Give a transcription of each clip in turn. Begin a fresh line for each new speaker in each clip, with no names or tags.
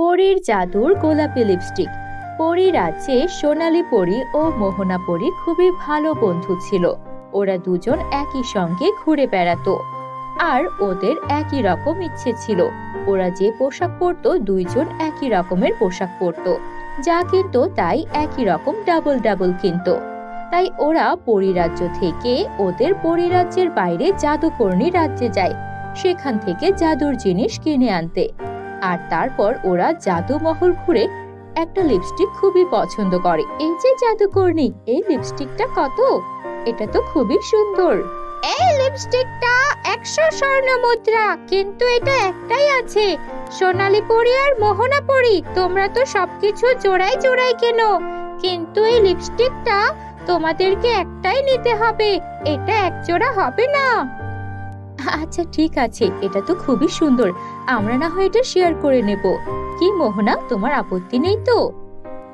পরীর জাদুর গোলাপি লিপস্টিক পরী রাজ্যে সোনালী পরী ও মোহনা পরী খুবই ভালো বন্ধু ছিল। ওরা দুজন একই সঙ্গে ঘুরে বেড়াতো। আর ওদের একই রকম ইচ্ছে ছিল। ওরা যে পোশাক পরতো, দুইজন একই রকমের পোশাক পরতো। যা কিনতো, তাই একই রকম ডাবল ডাবল কিনতো। তাই ওরা পরিরাজ্য থেকে ওদের পরিরাজ্যের বাইরে জাদুকর্ণী রাজ্যে যায়। সেখান থেকে জাদুর জিনিস কিনে আনতে। আর তারপর ওরা জাদু মহল ঘুরে একটা লিপস্টিক খুবই পছন্দ করে। এই যে জাদুকর্ণী, এই লিপস্টিকটা কত? এটা তো খুবই সুন্দর। এই লিপস্টিকটা একশো স্বর্ণ মুদ্রা, কিন্তু এটা একটাই আছে। সোনালী পরি আর মোহনা পরি তোমরা তো সবকিছু জোড়াই জোড়াই কেনো। কিন্তু এই লিপস্টিকটা তোমাদেরকে একটাই নিতে হবে, এটা এক জোড়া হবে না। আচ্ছা ঠিক আছে, এটা তো খুবই সুন্দর। আমরা না হয় এটা শেয়ার করে নেব। কি মোহনা, তোমার আপত্তি নেই তো?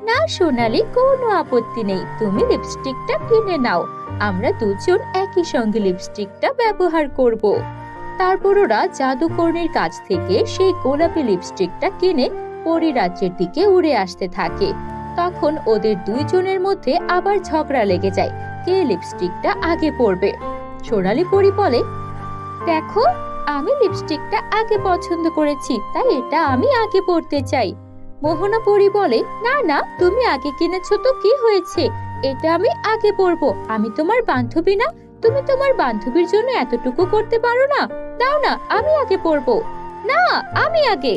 না, সোনালি, কোনো আপত্তি নেই। তুমি লিপস্টিকটা কিনে নাও। আমরা দুজন একই সঙ্গে লিপস্টিকটা ব্যবহার করব। তারপর ওরা জাদুকর্ণীর কাছ থেকে সেই গোলাপি লিপস্টিকটা কিনে পরিরাজ্যের দিকে উড়ে আসতে থাকে। তখন ওদের দুইজনের মধ্যে আবার ঝগড়া লেগে যায়। কে লিপস্টিকটা আগে পরবে? সোনালি পরি বলে, দেখো আমি লিপস্টিকটা আগে পছন্দ করেছি, তাই এটা আমি আগে পরতে চাই। মোহনা পরি বলে, না না, তুমি আগে কিনেছো তো কি হয়েছে? এটা আমি আগে পরবো। আমি তোমার বান্ধবী না? তুমি তোমার বান্ধবীর জন্য এতটুকু করতে পারো না? দাও না, আমি আগে পরবো। না, আমি আগে!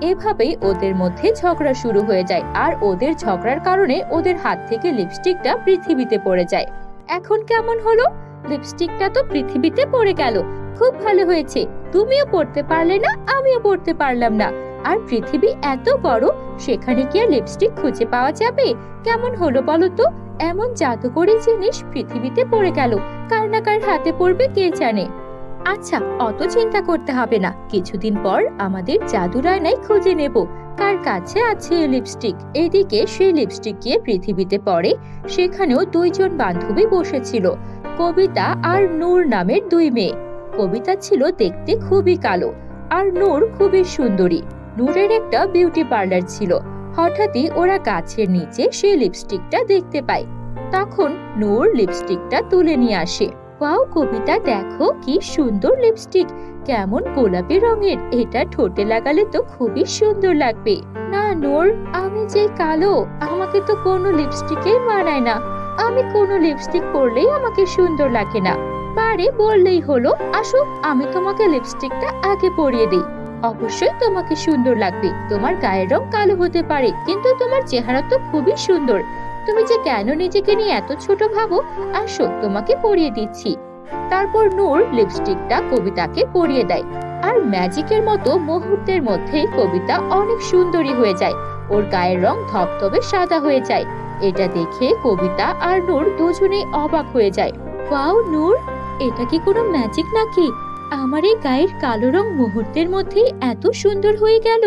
এভাবেই ওদের মধ্যে ঝগড়া শুরু হয়ে যায়, আর ওদের ঝগড়ার কারণে ওদের হাত থেকে লিপস্টিকটা পৃথিবীতে পড়ে যায়। এখন কেমন হলো? লিপস্টিকটা তো পৃথিবীতে পড়ে গেল। খুব ভালো হয়েছে। তুমিও পড়তে পারলে না, আমিও পড়তে পারলাম না। আর পৃথিবী এত বড়, সেখানে কি আর লিপস্টিক খুঁজে পাওয়া যাবে? কেমন হলো বলো তো? এমন জাদুকরি জিনিস পৃথিবীতে পড়ে গেল। কার না কার হাতে পড়বে কে জানে? আচ্ছা অত চিন্তা করতে হবে না। কিছুদিন পর আমাদের জাদুর আয়নায় খুঁজে নেব। কার কাছে আছে লিপস্টিক? এদিকে সেই লিপস্টিক গিয়ে পৃথিবীতে পড়ে। সেখানেও দুইজন বান্ধবী বসেছিল। কবিতা আর নূর নামের দুই মেয়ে। কবিতা ছিল দেখতে খুবই কালো আর নূর খুবই সুন্দরী। নূরের একটা বিউটি পার্লার ছিল। হঠাৎই ওরা গাছের নিচে সেই লিপস্টিকটা দেখতে পায়। তখন নূর লিপস্টিকটা তুলে নিয়ে আসে। ওয়াও, কবিতা, দেখো কি সুন্দর লিপস্টিক। কেমন গোলাপি রঙের। এটা ঠোঁটে লাগালে তো খুবই সুন্দর লাগবে। না নূর, আমি যে কালো, আমাকে তো কোনো লিপস্টিকেই মানায় না। আমি কোনো লিপস্টিক পরলেই আমাকে সুন্দর লাগে না। পারে বললেই হলো আসো আমি তোমাকে লিপস্টিকটা আগে পরিয়ে দিই। অবশ্যই তোমাকে সুন্দর লাগবে। তোমার গায়ের রং কালো হতে পারে, কিন্তু তোমার চেহারা তো খুবই সুন্দর। তুমি যে কেন নিজেকে নিয়ে এত ছোট ভাবো? আসো, তোমাকে পরিয়ে দিচ্ছি। তারপর নূর লিপস্টিকটা কবিতাকে পরিয়ে দেয়। আর ম্যাজিকের মতো মুহূর্তের মধ্যেই কবিতা অনেক সুন্দরী হয়ে যায়। ওর গায়ের রং ধবধবে সাদা হয়ে যায়। এটা দেখে কবিতা আর নূর দুজনেই অবাক হয়ে যায়। ওয়াও, নূর! এটা কি কোনো ম্যাজিক নাকি? আমার এই গায়ের কালো রং মুহূর্তের মধ্যেই এত সুন্দর হয়ে গেল।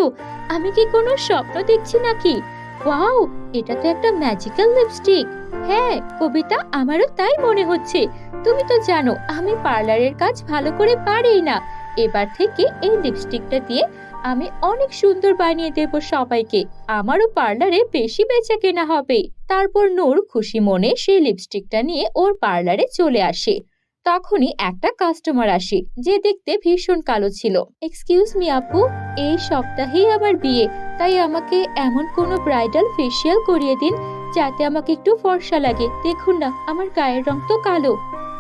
আমি কি কোনো স্বপ্ন দেখছি নাকি? ওয়াও, এটা তো একটা ম্যাজিক্যাল লিপস্টিক হ্যাঁ কবিতা, আমারও তাই মনে হচ্ছে। তুমি তো জানো, আমি পার্লারের কাজ ভালো করে পারি না। এবার থেকে এই লিপস্টিকটা দিয়ে আমি অনেক সুন্দর বানিয়ে দেব সবাইকে। আমারও পার্লারে বেশি বেচা কেনা হবে। তারপর নূর খুশি মনে সেই লিপস্টিকটা নিয়ে ওর পার্লারে চলে আসে। তখনই একটা কাস্টমার আসে, যে দেখতে ভীষণ কালো ছিল। এক্সকিউজ মি আপু, এই সপ্তাহেই আমার বিয়ে, তাই আমাকে এমন কোনো ব্রাইডাল ফেসিয়াল করিয়ে দিন, যাতে আমাকে একটু ফর্সা লাগে। দেখুন না, আমার গায়ের রং তো কালো।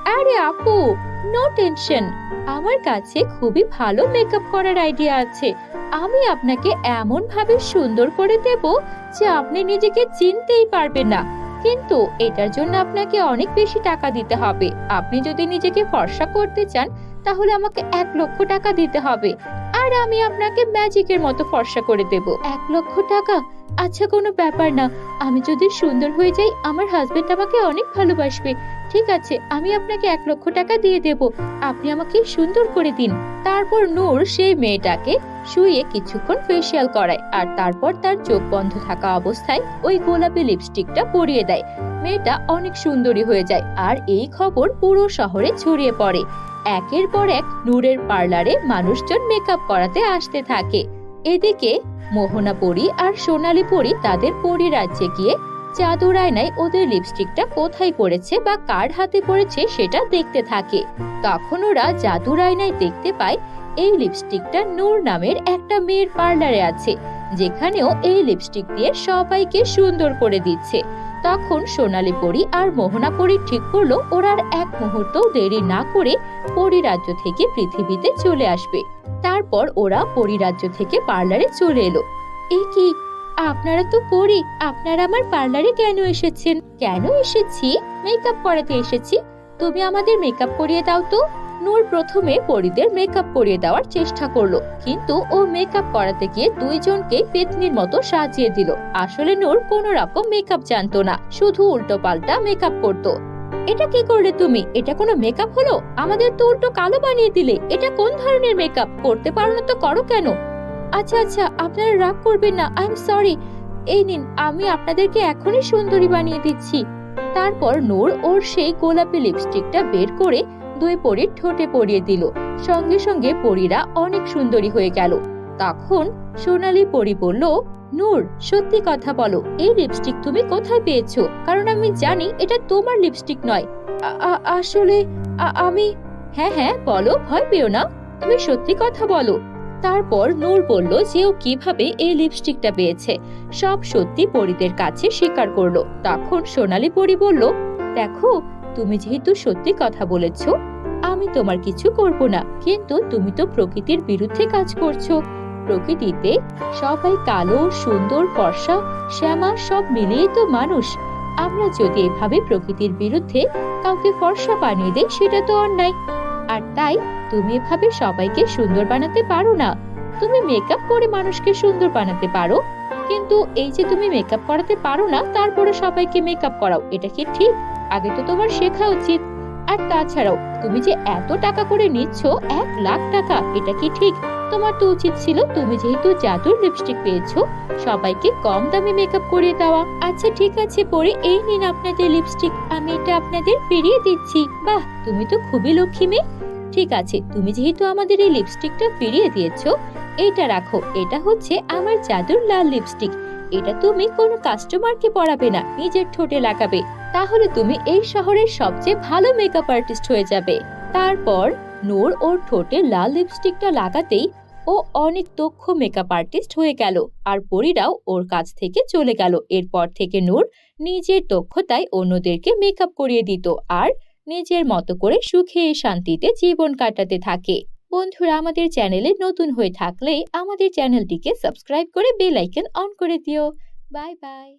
আরে আপু নো টেনশন আমার কাছে খুবই ভালো মেকআপ করার আইডিয়া আছে। আমি আপনাকে এমন ভাবে সুন্দর করে দেব যে আপনি নিজেকে চিনতেই পারবেন না। কিন্তু এটার জন্য আপনাকে অনেক বেশি টাকা দিতে হবে। আপনি যদি নিজেকে ফর্সা করতে চান, তাহলে আমাকে এক লক্ষ টাকা দিতে হবে। আর আমি আপনাকে ম্যাজিকের মতো ফর্সা করে দেব। এক লক্ষ টাকা? আচ্ছা কোনো ব্যাপার না। আমি যদি সুন্দর হয়ে যাই, আমার হাজবেন্ড আমাকে অনেক ভালোবাসবে। ঠিক আছে, আমি আপনাকে এক লক্ষ টাকা দিয়ে দেব। আপনি আমাকে সুন্দর করে দিন। তারপর নূর সেই মেয়েটাকে শুয়ে কিছুক্ষণ ফেসিয়াল করায় আর তারপর তার চোখ বন্ধ থাকা অবস্থায় ওই গোলাপি লিপস্টিকটা পরিয়ে দেয়। মেয়েটা অনেক সুন্দরী হয়ে যায় আর এই খবর পুরো শহরে ছড়িয়ে পড়ে। একের পর এক নূরের পার্লারে মানুষজন মেকআপ করাতে আসতে থাকে। এদিকে মোহনা পরি আর সোনালি পরি তাদের পরি রাজ্যে গিয়ে জাদুর আয়নায় ওদের লিপস্টিকটা কোথায় পড়েছে বা কার হাতে পড়েছে সেটা দেখতে থাকে। তখন ওরা জাদুর আয়নায় দেখতে পায় এই লিপস্টিকটা নূর নামের একটা মেয়ের পার্লারে আছে, যেখানেও এই লিপস্টিক দিয়ে সবাইকে সুন্দর করে দিচ্ছে। তখন সোনালি পরি আর মোহনা পরি ঠিক করল ওরা আর এক মুহূর্ত দেরি না করে পরিরাজ্য থেকে পৃথিবীতে চলে আসবে। তারপর ওরা পরিরাজ্য থেকে পার্লারে চলে এলো। এই কি? আপনারা তো পরি, আপনারা আমার পার্লারে কেন এসেছেন? কেন এসেছি? মেকআপ করাতে এসেছি। তুমি আমাদের মেকআপ করিয়ে দাও তো। নূর প্রথমে পরিদের মেকআপ করিয়ে দেওয়ার চেষ্টা করল, কিন্তু ও মেকআপ করাতে গিয়ে দুইজনকে পেতনির মতো সাজিয়ে দিল। আসলে নূর কোনো রকম মেকআপ জানতো না, শুধু উল্টো পাল্টা মেকআপ করতো। এটা কি করলে তুমি? এটা কোনো মেকআপ হলো? আমাদের তো উল্টো কালো বানিয়ে দিলে। এটা কোন ধরনের মেকআপ করতে পারো না তো করো কেন? আচ্ছা আচ্ছা আপনারা রাগ করবেন না। আই এম সরি এই নিন, আমি আপনাদেরকে এখনই সুন্দরী বানিয়ে দিচ্ছি। তারপর নূর ওর সেই গোলাপি লিপস্টিকটা বের করে দুই পরীর ঠোঁটে পরিয়ে দিল। সঙ্গে সঙ্গে পরীরা অনেক সুন্দরী হয়ে গেল। তখন সোনালি পরি বলল নূর, সত্যি কথা বলো, এই লিপস্টিক তুমি কোথায় পেয়েছ? কারণ আমি জানি এটা তোমার লিপস্টিক নয়। আসলে আমি হ্যাঁ হ্যাঁ বলো, ভয় পেও না। তুমি সত্যি কথা বলো। তারপর নূর বলল যে ও কীভাবে এই লিপস্টিকটা পেয়েছে। সব সত্যি পরীদের কাছে স্বীকার করল। তখন সোনালি পরি বলল, দেখো, তুমি যেহেতু সত্যি কথা বলেছ, আমি তোমার কিছু করব না। কিন্তু তুমি তো প্রকৃতির বিরুদ্ধে কাজ করছ। প্রকৃতিতে সবাই কালো, সুন্দর, ফর্সা, শ্যামা, সব মিলিয়ে তো মানুষ। আমরা যদি এভাবে প্রকৃতির বিরুদ্ধে কাউকে ফর্সা বানিয়ে দেই, সেটা তো অন্যায়। আর তাই তুমি এভাবে সবাইকে সুন্দর বানাতে পারো না। তুমি মেকআপ করে মানুষকে সুন্দর বানাতে পারো। কিন্তু এই যে তুমি মেকআপ করাতে পারো না, তারপরে সবাইকে মেকআপ করাও, এটা কি ঠিক? আগে তো তোমার শেখা উচিত। আর তাছাড়াও, তুমি যে এত টাকা করে নিচ্ছ, এক লাখ টাকা, এটা কি ঠিক? তোমার তো উচিত ছিল তুমি যেহেতু জাদুর লিপস্টিক পেয়েছ, সবাইকে কম দামে মেকআপ করিয়ে দেওয়া। আচ্ছা ঠিক আছে, পরে এই নিন আপনাদের লিপস্টিক আমি এটা আপনাদের ফিরিয়ে দিচ্ছি। বাহ, তুমি তো খুবই লক্ষ্মী মেয়ে। ঠিক আছে, তুমি যেহেতু আমাদের এই লিপস্টিকটা ফিরিয়ে দিয়েছ, এটা রাখো। এটা হচ্ছে আমার জাদুর লাল লিপস্টিক এটা তুমি কোনো কাস্টমারকে পরাবে না, নিজের ঠোঁটে লাগাবে। তাহলে তুমি এই শহরের সবচেয়ে ভালো মেকআপ আর্টিস্ট হয়ে যাবে। তারপর নূর ওর ঠোঁটে লাল লিপস্টিকটা লাগাতেই ও অনেক দক্ষ মেকআপ আর্টিস্ট হয়ে গেল আর পরীরাও ওর কাছ থেকে চলে গেল। এরপর থেকে নূর নিজের দক্ষতায় অন্যদেরকে মেকআপ করিয়ে দিত আর নিজের মতো করে সুখে শান্তিতে জীবন কাটাতে থাকে। বন্ধুরা, আমাদের চ্যানেলে নতুন হয়ে থাকলে আমাদের চ্যানেলটিকে সাবস্ক্রাইব করে বেল আইকন অন করে দিও। Bye bye